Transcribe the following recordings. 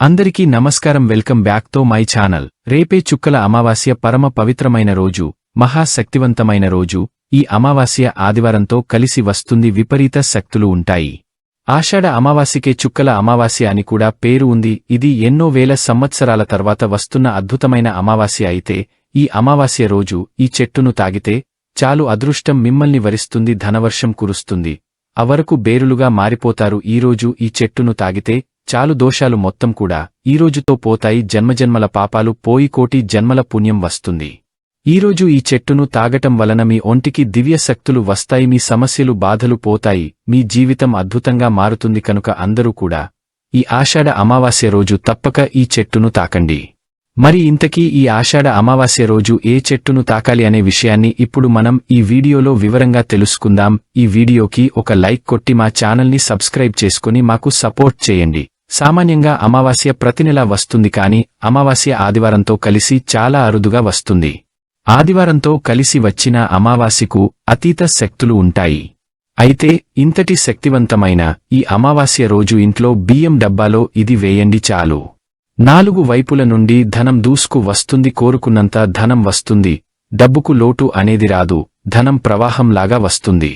అందరికీ నమస్కారం. వెల్కమ్ బ్యాక్తో మై ఛానల్. రేపే చుక్కల అమావాస్య పరమ పవిత్రమైన రోజు మహాశక్తివంతమైన రోజు. ఈ అమావాస్య ఆదివారంతో కలిసి వస్తుంది విపరీత శక్తులు ఉంటాయి. ఆషాఢ అమావాస్యకే చుక్కల అమావాస్య అని కూడా పేరు ఉంది. ఇది ఎన్నో వేల సంవత్సరాల తర్వాత వస్తున్న అద్భుతమైన అమావాస్య అయితే ఈ అమావాస్య రోజు ఈ చెట్టును తాగితే చాలు అదృష్టం మిమ్మల్ని వరిస్తుంది ధనవర్షం కురుస్తుంది. అవరకు బేరులుగా మారిపోతారు. ఈరోజు ఈ చెట్టును తాగితే చాలు దోషాలు మొత్తం కూడా ఈరోజుతో పోతాయి జన్మజన్మల పాపాలు పోయి కోటి జన్మల పుణ్యం వస్తుంది. ఈరోజు ఈ చెట్టును తాగటం వలన మీ ఒంటికి దివ్య శక్తులు వస్తాయి మీ సమస్యలు బాధలు పోతాయి మీ జీవితం అద్భుతంగా మారుతుంది కనుక అందరూ కూడా ఈ ఆషాఢ అమావాస్య రోజు తప్పక ఈ చెట్టును తాకండి. మరి ఇంతకీ ఈ ఆషాఢ అమావాస్య రోజు ఏ చెట్టును తాకాలి అనే విషయాన్ని ఇప్పుడు మనం ఈ వీడియోలో వివరంగా తెలుసుకుందాం. ఈ వీడియోకి ఒక లైక్ కొట్టి మా ఛానల్ని సబ్స్క్రైబ్ చేసుకుని మాకు సపోర్ట్ చేయండి. సామాన్యంగా అమావాస్య ప్రతి నెలా వస్తుంది కాని అమావాస్య ఆదివారంతో కలిసి చాలా అరుదుగా వస్తుంది. ఆదివారంతో కలిసి వచ్చిన అమావాస్యకు అతీత శక్తులు ఉంటాయి. అయితే ఇంతటి శక్తివంతమైన ఈ అమావాస్య రోజు ఇంట్లో బియ్యం డబ్బాలో ఇది వేయండి చాలు. నాలుగు వైపుల నుండి ధనం దూసుకు వస్తుంది కోరుకున్నంత ధనం వస్తుంది. డబ్బుకు లోటు అనేది రాదు ధనం ప్రవాహంలాగా వస్తుంది.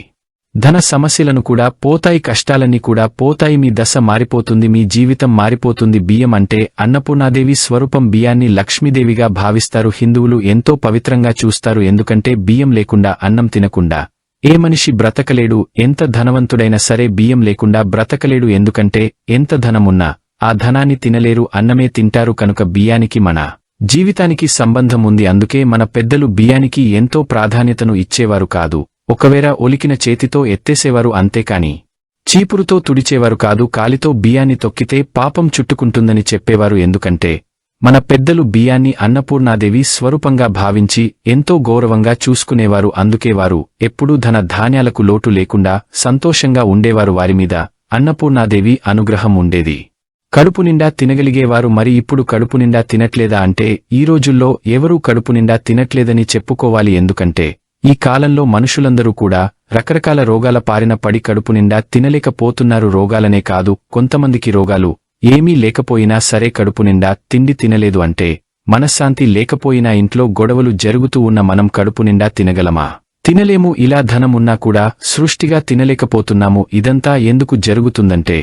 ధన సమస్యలను కూడా పోతాయి కష్టాలన్నీ కూడా పోతాయి మీ దశ మారిపోతుంది మీ జీవితం మారిపోతుంది బియ్యం అంటే అన్నపూర్ణాదేవి స్వరూపం బియ్యాన్ని లక్ష్మీదేవిగా భావిస్తారు హిందువులు ఎంతో పవిత్రంగా చూస్తారు ఎందుకంటే బియ్యం లేకుండా అన్నం తినకుండా. ఏ మనిషి బ్రతకలేడు ఎంత ధనవంతుడైనా సరే బియ్యం లేకుండా బ్రతకలేడు ఎందుకంటే ఎంత ధనమున్నా ఆ ధనాన్ని తినలేరు అన్నమే తింటారు కనుక బియ్యానికి మన జీవితానికి సంబంధం ఉంది అందుకే మన పెద్దలు బియ్యానికి ఎంతో ప్రాధాన్యతను ఇచ్చేవారు కాదు. ఒకవేళ ఒలికిన చేతితో ఎత్తేసేవారు అంతేకాని చీపురుతో తుడిచేవారు కాదు కాలితో బియ్యాన్ని తొక్కితే పాపం చుట్టుకుంటుందని చెప్పేవారు ఎందుకంటే మన పెద్దలు బియ్యాన్ని అన్నపూర్ణాదేవి స్వరూపంగా భావించి ఎంతో గౌరవంగా చూసుకునేవారు. అందుకే వారు ఎప్పుడూ ధన ధాన్యాలకు లోటు లేకుండా సంతోషంగా ఉండేవారు. వారిమీద అన్నపూర్ణాదేవి అనుగ్రహం ఉండేది. కడుపు నిండా తినగలిగేవారు. మరి ఇప్పుడు కడుపు నిండా తినట్లేదా అంటే ఈ రోజుల్లో ఎవరూ కడుపు నిండా తినట్లేదని చెప్పుకోవాలి ఎందుకంటే ఈ కాలంలో మనుషులందరూ కూడా రకరకాల రోగాల పారిన పడి కడుపు నిండా తినలేకపోతున్నారు. రోగాలనే కాదు కొంతమందికి రోగాలు ఏమీ లేకపోయినా సరే కడుపు నిండా తిండి తినలేదు అంటే మనశ్శాంతి లేకపోయినా ఇంట్లో గొడవలు జరుగుతూ ఉన్న మనం కడుపు నిండా తినగలమా? తినలేము ఇలా ధనమున్నా కూడా సృష్టిగా తినలేకపోతున్నాము. ఇదంతా ఎందుకు జరుగుతుందంటే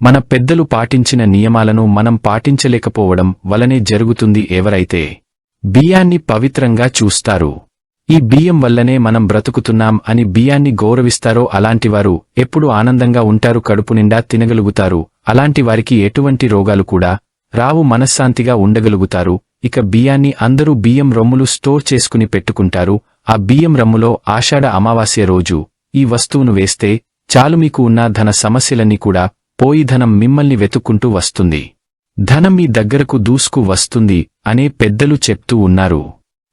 మన పెద్దలు పాటించిన నియమాలను మనం పాటించలేకపోవడం వలనే జరుగుతుంది. ఎవరైతే బియ్యాన్ని పవిత్రంగా చూస్తారు ఈ బియ్యం వల్లనే మనం బ్రతుకుతున్నాం అని బియ్యాన్ని గౌరవిస్తారో అలాంటివారు ఎప్పుడు ఆనందంగా ఉంటారు కడుపు నిండా తినగలుగుతారు. అలాంటి వారికి ఎటువంటి రోగాలు కూడా రావు మనశ్శాంతిగా ఉండగలుగుతారు. ఇక బియ్యాన్ని అందరూ బియ్యం రొమ్ములు స్టోర్ చేసుకుని పెట్టుకుంటారు. ఆ బియ్యం రమ్ములో ఆషాఢ అమావాస్య రోజు ఈ వస్తువును వేస్తే చాలు మీకు ఉన్న ధన సమస్యలన్నీ కూడా పోయి ధనం మిమ్మల్ని వెతుక్కుంటూ వస్తుంది. ధనం మీ దగ్గరకు దూసుకు వస్తుంది అనే పెద్దలు చెప్తూ ఉన్నారు.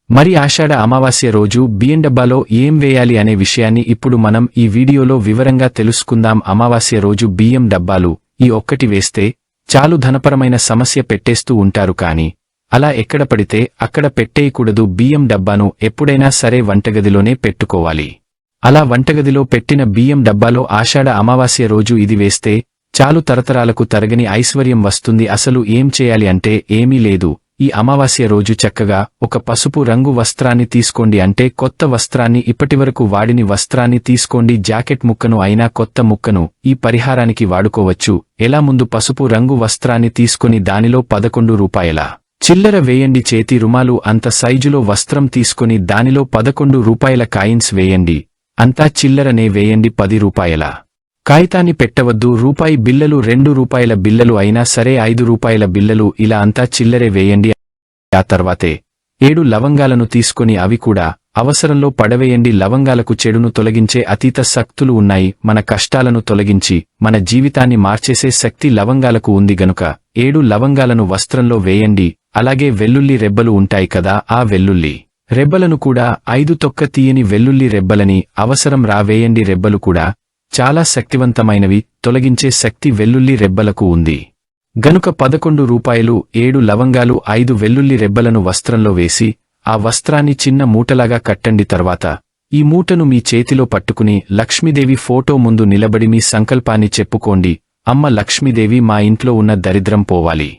మరి ఆషాఢ అమావాస్య రోజు బియ్యం డబ్బాలో ఏం వేయాలి అనే విషయాన్ని ఇప్పుడు మనం ఈ వీడియోలో వివరంగా తెలుసుకుందాం. అమావాస్య రోజు బియ్యం డబ్బాలు ఈ ఒక్కటి వేస్తే చాలు ధనపరమైన సమస్య పెట్టేస్తూ ఉంటారు కాని అలా ఎక్కడ పడితే అక్కడ పెట్టేయకూడదు. బియ్యం డబ్బాను ఎప్పుడైనా సరే వంటగదిలోనే పెట్టుకోవాలి. అలా వంటగదిలో పెట్టిన బియ్యం డబ్బాలో ఆషాఢ అమావాస్య రోజు ఇది వేస్తే చాలు తరతరాలకు తరగని ఐశ్వర్యం వస్తుంది. అసలు ఏం చేయాలి అంటే ఏమీ లేదు. ఈ అమావాస్య రోజు చక్కగా ఒక పసుపు రంగు వస్త్రాన్ని తీసుకోండి అంటే కొత్త వస్త్రాన్ని ఇప్పటివరకు వాడిని వస్త్రాన్ని తీసుకోండి జాకెట్ ముక్కను అయినా కొత్త ముక్కను ఈ పరిహారానికి వాడుకోవచ్చు. ఎలా ముందు పసుపు రంగు వస్త్రాన్ని తీసుకొని దానిలో పదకొండు రూపాయల చిల్లర వేయండి చేతి రుమాలు అంత సైజులో వస్త్రం తీసుకుని దానిలో పదకొండు రూపాయల కాయిన్స్ వేయండి. అంతా చిల్లరనే వేయండి పది రూపాయల కాగితాన్ని పెట్టవద్దు రూపాయి బిల్లలు రెండు రూపాయల బిల్లలు అయినా సరే ఐదు రూపాయల బిల్లలు ఇలా అంతా చిల్లరే వేయండి. ఆ తర్వాతే ఏడు లవంగాలను తీసుకొని అవి కూడా అవసరంలో పడవేయండి. లవంగాలకు చెడును తొలగించే అతీత శక్తులు ఉన్నాయి. మన కష్టాలను తొలగించి మన జీవితాన్ని మార్చేసే శక్తి లవంగాలకు ఉంది గనుక ఏడు లవంగాలను వస్త్రంలో వేయండి. అలాగే వెల్లుల్లి రెబ్బలు ఉంటాయి కదా ఆ వెల్లుల్లి రెబ్బలను కూడా ఐదు తొక్క తీయని వెల్లుల్లి రెబ్బలని అవసరం రావేయండి రెబ్బలు కూడా చాలా శక్తివంతమైనవి తొలగించే శక్తి వెల్లుల్లి రెబ్బలకు ఉంది. గనుక పదకొండు రూపాయలు ఏడు లవంగాలు ఐదు వెల్లుల్లి రెబ్బలను వస్త్రంలో వేసి ఆ వస్త్రాన్ని చిన్న మూటలాగా కట్టండి తర్వాత. ఈ మూటను మీ చేతిలో పట్టుకుని లక్ష్మీదేవి ఫోటో ముందు నిలబడి మీ సంకల్పాన్ని చెప్పుకోండి అమ్మ లక్ష్మీదేవి మా ఇంట్లో ఉన్న దరిద్రం పోవాలి.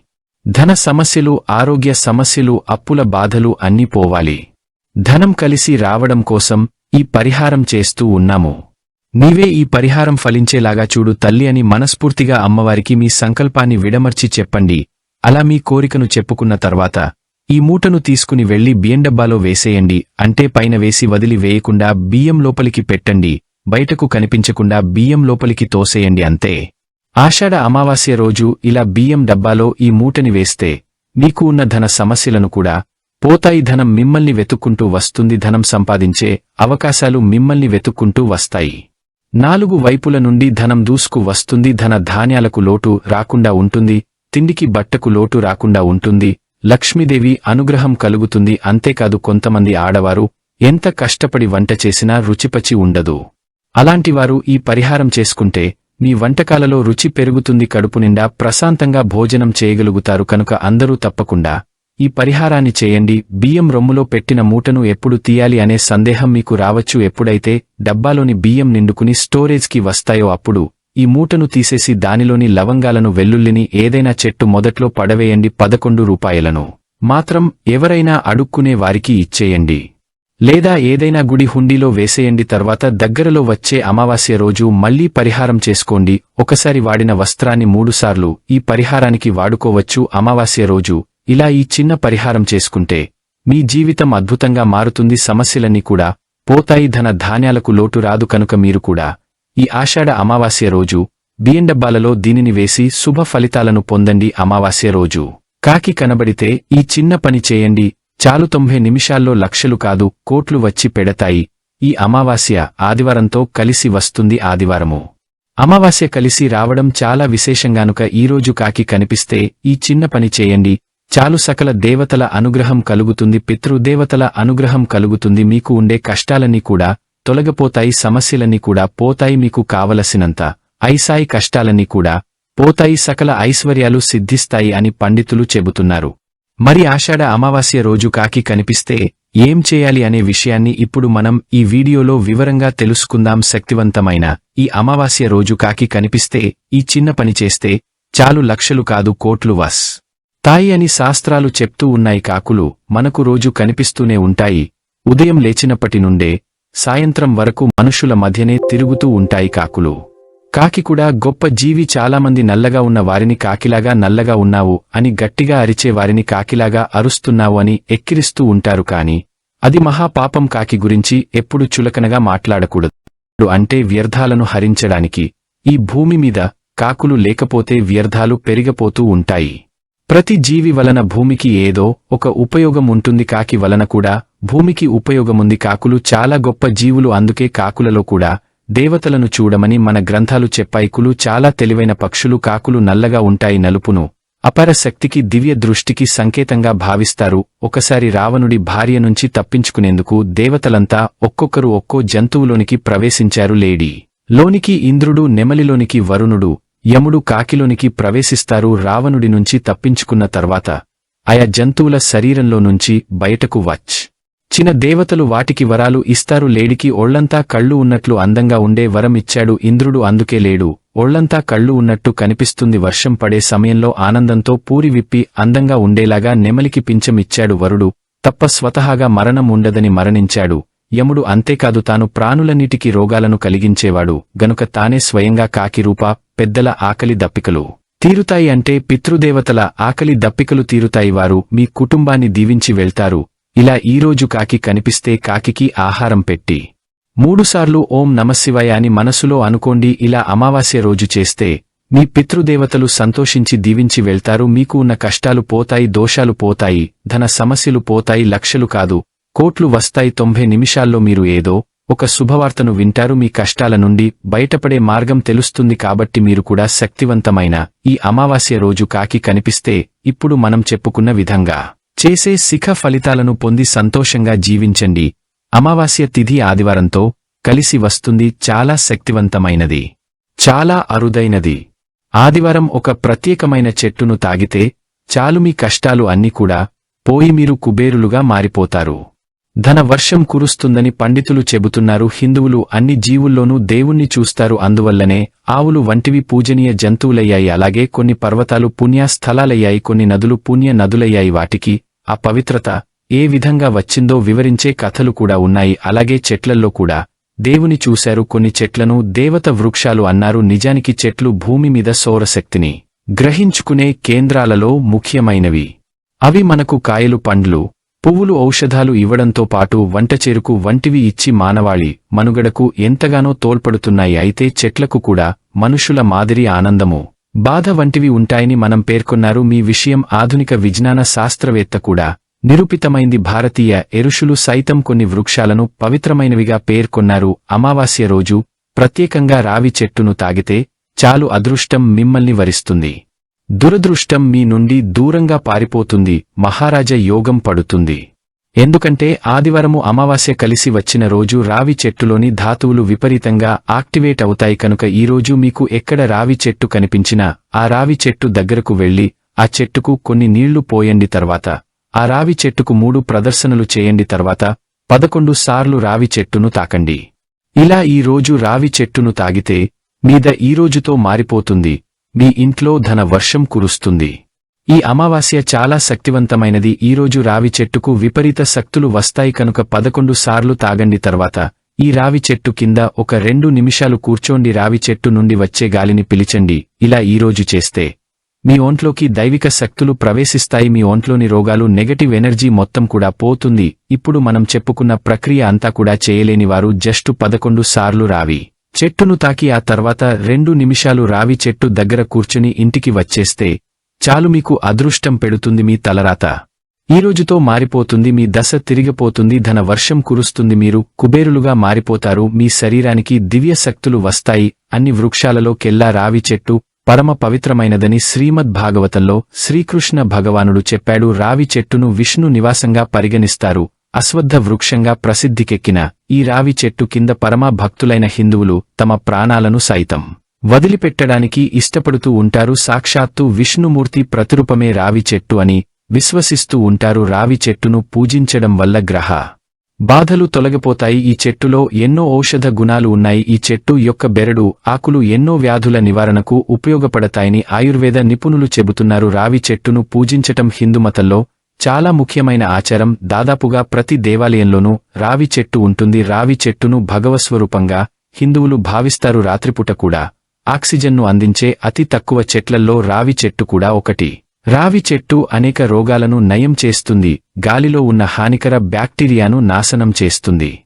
ధన సమస్యలు ఆరోగ్య సమస్యలు అప్పుల బాధలు అన్నీ పోవాలి. ధనం కలిసి రావడం కోసం ఈ పరిహారం చేస్తూ ఉన్నాము. నీవే ఈ పరిహారం ఫలించేలాగా చూడు తల్లి అని మనస్ఫూర్తిగా అమ్మవారికి మీ సంకల్పాన్ని విడమర్చి చెప్పండి. అలా మీ కోరికను చెప్పుకున్న తర్వాత ఈ మూటను తీసుకుని వెళ్ళి బియ్యం డబ్బాలో వేసేయండి. అంటే పైన వేసి వదిలి వేయకుండా బియ్యం లోపలికి పెట్టండి. బయటకు కనిపించకుండా బియ్యం లోపలికి తోసేయండి అంతే. ఆషాఢ అమావాస్య రోజు ఇలా బియ్యం డబ్బాలో ఈ మూటని వేస్తే మీకు ఉన్న ధన సమస్యలను కూడా పోతాయి ధనం మిమ్మల్ని వెతుక్కుంటూ వస్తుంది ధనం సంపాదించే అవకాశాలు మిమ్మల్ని వెతుక్కుంటూ వస్తాయి. నాలుగు వైపుల నుండి ధనం దూసుకు వస్తుంది. ధన ధాన్యాలకు లోటు రాకుండా ఉంటుంది. తిండికి బట్టకు లోటు రాకుండా ఉంటుంది. లక్ష్మీదేవి అనుగ్రహం కలుగుతుంది. అంతేకాదు కొంతమంది ఆడవారు ఎంత కష్టపడి వంట చేసినా రుచిపచి ఉండదు. అలాంటివారు ఈ పరిహారం చేసుకుంటే మీ వంటకాలలో రుచి పెరుగుతుంది. కడుపు నిండా ప్రశాంతంగా భోజనం చేయగలుగుతారు. కనుక అందరూ తప్పకుండా ఈ పరిహారాన్ని చేయండి. బియ్యం రొమ్ములో పెట్టిన మూటను ఎప్పుడు తీయాలి అనే సందేహం మీకు రావచ్చు. ఎప్పుడైతే డబ్బాలోని బియ్యం నిండుకుని స్టోరేజ్కి వస్తాయో అప్పుడు ఈ మూటను తీసేసి దానిలోని లవంగాలను వెల్లుల్లిని ఏదైనా చెట్టు మొదట్లో పడవేయండి. పదకొండు రూపాయలను మాత్రం ఎవరైనా అడుక్కునే వారికి ఇచ్చేయండి. లేదా ఏదైనా గుడి హుండీలో వేసేయండి. తర్వాత దగ్గరలో వచ్చే అమావాస్య రోజు మళ్ళీ పరిహారం చేసుకోండి. ఒకసారి వాడిన వస్త్రాన్ని మూడుసార్లు ఈ పరిహారానికి వాడుకోవచ్చు. అమావాస్య రోజు ఇలా ఈ చిన్న పరిహారం చేసుకుంటే మీ జీవితం అద్భుతంగా మారుతుంది సమస్యలన్నీ కూడా పోతాయి. ధన ధాన్యాలకు లోటు రాదు కనుక మీరు కూడా ఈ ఆషాఢ అమావాస్య రోజు బియ్యండబ్బాలలో దీనిని వేసి శుభ ఫలితాలను పొందండి. అమావాస్య రోజు కాకి కనబడితే ఈ చిన్న పని చేయండి. చాలు తొంభై నిమిషాల్లో లక్షలు కాదు కోట్లు వచ్చి పెడతాయి. ఈ అమావాస్య ఆదివారంతో కలిసి వస్తుంది ఆదివారము. అమావాస్య కలిసి రావడం చాలా విశేషంగానుక. ఈరోజు కాకి కనిపిస్తే ఈ చిన్న పని చేయండి. చాలు సకల దేవతల అనుగ్రహం కలుగుతుంది పితృదేవతల అనుగ్రహం కలుగుతుంది మీకు ఉండే కష్టాలన్నీ కూడా తొలగపోతాయి సమస్యలన్నీ కూడా పోతాయి మీకు కావలసినంత ఐసాయి కష్టాలన్నీ కూడా పోతాయి సకల ఐశ్వర్యాలు సిద్ధిస్తాయి అని పండితులు చెబుతున్నారు. మరి ఆషాఢ అమావాస్య రోజు కాకి కనిపిస్తే ఏం చేయాలి అనే విషయాన్ని ఇప్పుడు మనం ఈ వీడియోలో వివరంగా తెలుసుకుందాం. శక్తివంతమైన ఈ అమావాస్య రోజు కాకి కనిపిస్తే ఈ చిన్న పని చేస్తే చాలు లక్షలు కాదు కోట్లు వాస్. తాయి అని శాస్త్రాలు చెప్తూ ఉన్నాయి కాకులు మనకు రోజు కనిపిస్తూనే ఉంటాయి. ఉదయం లేచినప్పటి నుండే సాయంత్రం వరకు మనుషుల మధ్యనే తిరుగుతూ ఉంటాయి కాకులు. కాకి కూడా గొప్ప జీవి చాలామంది నల్లగా ఉన్న వారిని కాకిలాగా నల్లగా ఉన్నావు అని గట్టిగా అరిచే వారిని కాకిలాగా అరుస్తున్నావు అని ఎక్కిరిస్తూ ఉంటారు కాని అది మహాపాపం కాకి గురించి ఎప్పుడు చులకనగా మాట్లాడకూడదు. అంటే వ్యర్థాలను హరించడానికి ఈ భూమి మీద కాకులు లేకపోతే వ్యర్థాలు పెరిగపోతూ ఉంటాయి. ప్రతి జీవి వలన భూమికి ఏదో ఒక ఉపయోగం ఉంటుంది కాకి వలన కూడా భూమికి ఉపయోగముంది కాకులు చాలా గొప్ప జీవులు అందుకే కాకులలో కూడా దేవతలను చూడమని మన గ్రంథాలు చెప్పాయికులు చాలా తెలివైన పక్షులు కాకులు నల్లగా ఉంటాయి నలుపును. అపర శక్తికి దివ్య దృష్టికి సంకేతంగా భావిస్తారు. ఒకసారి రావణుడి భార్య నుంచి తప్పించుకునేందుకు దేవతలంతా ఒక్కొక్కరు ఒక్కో జంతువులోనికి ప్రవేశించారు లేడీ. లోనికి ఇంద్రుడు నెమలిలోనికి వరుణుడు. యముడు కాకిలోనికి ప్రవేశిస్తారు రావణుడి నుంచి తప్పించుకున్న తర్వాత ఆయా జంతువుల శరీరంలో నుంచి బయటకు వచ్ చిన దేవతలు వాటికి వరాలు ఇస్తారు లేడికి ఒళ్ళంతా కళ్ళు ఉన్నట్లు అందంగా ఉండే వరం ఇచ్చాడు ఇంద్రుడు అందుకే లేడు. ఒళ్ళంతా కళ్ళు ఉన్నట్టు కనిపిస్తుంది వర్షం పడే సమయంలో ఆనందంతో పూరి విప్పి అందంగా ఉండేలాగా నెమలికి పించమిచ్చాడు ఇచ్చాడు వరుడు. తప్ప స్వతహాగా మరణం ఉండదని మరణించాడు. యముడు అంతేకాదు తాను ప్రాణులన్నిటికీ రోగాలను కలిగించేవాడు గనుక తానే స్వయంగా కాకిరూప పెద్దల ఆకలి దప్పికలు తీరుతాయి అంటే పితృదేవతల ఆకలి దప్పికలు తీరుతాయి వారు మీ కుటుంబాన్ని దీవించి వెళ్తారు. ఇలా ఈరోజు కాకి కనిపిస్తే కాకికి ఆహారం పెట్టి. మూడుసార్లు ఓం నమశివాయ అని మనసులో అనుకోండి ఇలా అమావాస్య రోజు చేస్తే మీ పితృదేవతలు సంతోషించి దీవించి వెళ్తారు మీకు ఉన్న కష్టాలు పోతాయి దోషాలు పోతాయి ధన సమస్యలు పోతాయి లక్షలు కాదు కోట్లు వస్తాయి తొంభై నిమిషాల్లో మీరు ఏదో ఒక శుభవార్తను వింటారు. మీ కష్టాల నుండి బయటపడే మార్గం తెలుస్తుంది కాబట్టి మీరు కూడా శక్తివంతమైన ఈ అమావాస్య రోజు కాకి కనిపిస్తే ఇప్పుడు మనం చెప్పుకున్న విధంగా చేసే శిఖ ఫలితాలను పొంది సంతోషంగా జీవించండి. అమావాస్య తిథి ఆదివారంతో కలిసి వస్తుంది. చాలా శక్తివంతమైనది. చాలా అరుదైనది. ఆదివారం ఒక ప్రత్యేకమైన చెట్టును తాగితే చాలు మీ కష్టాలు అన్నీ కూడా పోయి మీరు కుబేరులుగా మారిపోతారు. ధన వర్షం కురుస్తుందని పండితులు చెబుతున్నారు. హిందువులు అన్ని జీవుల్లోనూ దేవుణ్ణి చూస్తారు. అందువల్లనే ఆవులు వంటివి పూజనీయ జంతువులయ్యాయి. అలాగే కొన్ని పర్వతాలు పుణ్య స్థలాలయ్యాయి కొన్ని నదులు పుణ్య నదులయ్యాయి. వాటికి ఆ పవిత్రత ఏ విధంగా వచ్చిందో వివరించే కథలు కూడా ఉన్నాయి. అలాగే చెట్లల్లో కూడా దేవుని చూశారు. కొన్ని చెట్లను దేవత వృక్షాలు అన్నారు. నిజానికి చెట్లు భూమి మీద సౌరశక్తిని గ్రహించుకునే కేంద్రాలలో ముఖ్యమైనవి. అవి మనకు కాయలు పండ్లు పువ్వులు ఔషధాలు ఇవ్వడంతో పాటు వంటచేరుకు వంటివి ఇచ్చి మానవాళి మనుగడకు ఎంతగానో తోల్పడుతున్నాయి అయితే చెట్లకు కూడా మనుషుల మాదిరి ఆనందము బాధ వంటివి ఉంటాయని మనం పేర్కొన్నారు. మీ విషయం ఆధునిక విజ్ఞాన శాస్త్రవేత్త కూడా నిరూపితమైంది. భారతీయ ఎరుషులు సైతం కొన్ని వృక్షాలను పవిత్రమైనవిగా పేర్కొన్నారు. అమావాస్య రోజు ప్రత్యేకంగా రావి చెట్టును తాగితే చాలు అదృష్టం మిమ్మల్ని వరిస్తుంది. దురదృష్టం మీ నుండి దూరంగా పారిపోతుంది మహారాజ యోగం పడుతుంది. ఎందుకంటే ఆదివారము అమావాస్య కలిసి వచ్చిన రోజు రావి చెట్టులోని ధాతువులు విపరీతంగా యాక్టివేట్ అవుతాయి కనుక ఈరోజు మీకు ఎక్కడ రావి చెట్టు కనిపించినా ఆ రావి చెట్టు దగ్గరకు వెళ్ళి ఆ చెట్టుకు కొన్ని నీళ్ళు పోయండి తర్వాత. ఆ రావి చెట్టుకు మూడు ప్రదర్శనలు చేయండి తర్వాత పదకొండు సార్లు రావి చెట్టును తాకండి. ఇలా ఈ రోజు రావి చెట్టును తాగితే మీద ఈ రోజుతో మారిపోతుంది. మీ ఇంట్లో ధన వర్షం కురుస్తుంది. ఈ అమావాస్య చాలా శక్తివంతమైనది. ఈరోజు రావి చెట్టుకు విపరీత శక్తులు వస్తాయి కనుక పదకొండు సార్లు తాగండి తర్వాత ఈ రావి చెట్టు కింద ఒక రెండు నిమిషాలు కూర్చోండి. రావి చెట్టు నుండి వచ్చే గాలిని పిలిచండి. ఇలా ఈరోజు చేస్తే మీ ఒంట్లోకి దైవిక శక్తులు ప్రవేశిస్తాయి. మీ ఒంట్లోని రోగాలు నెగటివ్ ఎనర్జీ మొత్తం కూడా పోతుంది. ఇప్పుడు మనం చెప్పుకున్న ప్రక్రియ అంతా కూడా చేయలేని వారు జస్టు పదకొండు సార్లు రావి. చెట్టును తాకి ఆ తర్వాత రెండు నిమిషాలు రావి చెట్టు దగ్గర కూర్చుని ఇంటికి వచ్చేస్తే చాలు మీకు అదృష్టం పెడుతుంది మీ తలరాత. ఈ రోజుతో మారిపోతుంది మీ దశ తిరిగిపోతుంది ధన వర్షం కురుస్తుంది మీరు కుబేరులుగా మారిపోతారు మీ శరీరానికి దివ్య శక్తులు వస్తాయి అన్ని వృక్షాలలోకెల్లా రావి చెట్టు పరమ పవిత్రమైనదని శ్రీమద్ భాగవతంలో శ్రీకృష్ణ భగవానుడు చెప్పాడు రావి చెట్టును విష్ణు నివాసంగా పరిగణిస్తారు. అశ్వద్ధ వృక్షంగా ప్రసిద్ధికెక్కిన ఈ రావి చెట్టు కింద పరమ భక్తులైన హిందువులు తమ ప్రాణాలను సైతం వదిలిపెట్టడానికి ఇష్టపడుతూ ఉంటారు. సాక్షాత్తు విష్ణుమూర్తి ప్రతిరూపమే రావి చెట్టు అని విశ్వసిస్తూ ఉంటారు. రావి చెట్టును పూజించడం వల్ల గ్రహ బాధలు తొలగిపోతాయి. ఈ చెట్టులో ఎన్నో ఔషధ గుణాలు ఉన్నాయి. ఈ చెట్టు యొక్క బెరడు ఆకులు ఎన్నో వ్యాధుల నివారణకు ఉపయోగపడతాయని ఆయుర్వేద నిపుణులు చెబుతున్నారు. రావి చెట్టును పూజించటం హిందుమతంలో చాలా ముఖ్యమైన ఆచారం దాదాపుగా ప్రతి దేవాలయంలోనూ రావి చెట్టు ఉంటుంది. రావి చెట్టును భగవస్వరూపంగా హిందువులు భావిస్తారు. రాత్రిపూట కూడా ఆక్సిజన్ను అందించే అతి తక్కువ చెట్లల్లో రావి చెట్టు కూడా ఒకటి. రావి చెట్టు అనేక రోగాలను నయం చేస్తుంది. గాలిలో ఉన్న హానికర బ్యాక్టీరియాను నాశనం చేస్తుంది.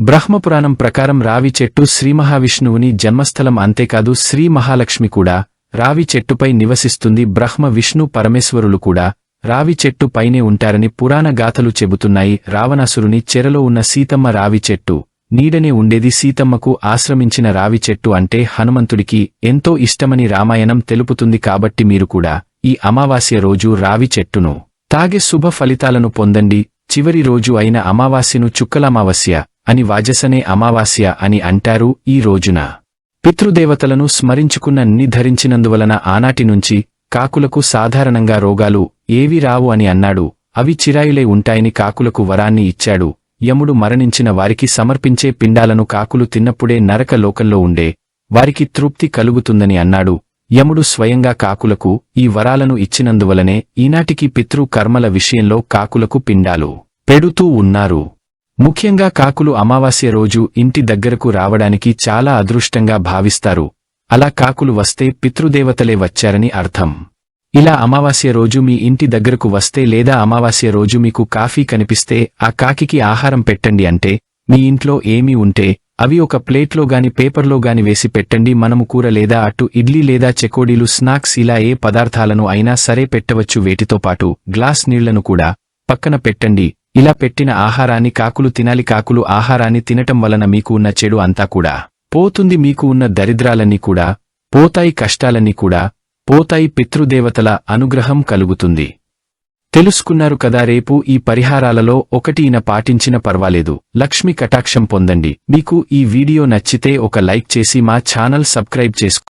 బ్రహ్మపురాణం ప్రకారం రావి చెట్టు శ్రీమహావిష్ణువుని జన్మస్థలం అంతేకాదు శ్రీ మహాలక్ష్మి కూడా రావి చెట్టుపై నివసిస్తుంది. బ్రహ్మ విష్ణు పరమేశ్వరులు కూడా రావి చెట్టు పైనే ఉంటారని పురాణ గాథలు చెబుతున్నాయి. రావణాసురుని చెరలో ఉన్న సీతమ్మ రావి చెట్టు నీడనే ఉండేది సీతమ్మకు ఆశ్రమించిన రావి చెట్టు అంటే హనుమంతుడికి ఎంతో ఇష్టమని రామాయణం తెలుపుతుంది కాబట్టి మీరు కూడా ఈ అమావాస్య రోజు రావి చెట్టును తాగే శుభ ఫలితాలను పొందండి. చివరి రోజు అయిన అమావాస్యను చుక్కలమావాస్య అని వాజసనే అమావాస్య అని అంటారు. ఈ రోజున పితృదేవతలను స్మరించుకున్న ని ధరించినందువలన ఆనాటి నుంచి కాకులకు సాధారణంగా రోగాలు ఏవి రావు అని అన్నాడు. అవి చిరాయులై ఉంటాయని కాకులకు వరాన్ని ఇచ్చాడు. యముడు మరణించిన వారికి సమర్పించే పిండాలను కాకులు తిన్నప్పుడే నరక లోకంలో ఉండే వారికి తృప్తి కలుగుతుందని అన్నాడు. యముడు స్వయంగా కాకులకు ఈ వరాలను ఇచ్చినందువలనే ఈనాటికి పితృ కర్మల విషయంలో కాకులకు పిండాలు పెడుతూ ఉన్నారు. ముఖ్యంగా కాకులు అమావాస్య రోజు ఇంటి దగ్గరకు రావడానికి చాలా అదృష్టంగా భావిస్తారు. అలా కాకులు వస్తే పితృదేవతలే వచ్చారని అర్థం. ఇలా అమావాస్య రోజు మీ ఇంటి దగ్గరకు వస్తే లేదా అమావాస్య రోజు మీకు కాఫీ కనిపిస్తే ఆ కాకికి ఆహారం పెట్టండి అంటే మీ ఇంట్లో ఏమీ ఉంటే అవి ఒక ప్లేట్లో గాని పేపర్లో గాని వేసి పెట్టండి మనము కూర లేదా అటు ఇడ్లీ లేదా చెకోడీలు స్నాక్స్ ఇలా ఏ పదార్థాలను అయినా సరే పెట్టవచ్చు. వేటితో పాటు గ్లాస్ నీళ్ళను కూడా పక్కన పెట్టండి. ఇలా పెట్టిన ఆహారాన్ని కాకులు తినాలి. కాకులు ఆహారాన్ని తినటం వలన మీకు ఉన్న చెడు అంతా కూడా పోతుంది మీకు ఉన్న దరిద్రాలన్నీ కూడా పోతాయి కష్టాలన్నీ కూడా పోతాయి పితృదేవతల అనుగ్రహం కలుగుతుంది. తెలుసుకున్నారు కదా రేపు ఈ పరిహారాలలో ఒకటిన పాటించిన పర్వాలేదు. లక్ష్మి కటాక్షం పొందండి. మీకు ఈ వీడియో నచ్చితే ఒక లైక్ చేసి మా ఛానల్ సబ్స్క్రైబ్ చేసుకో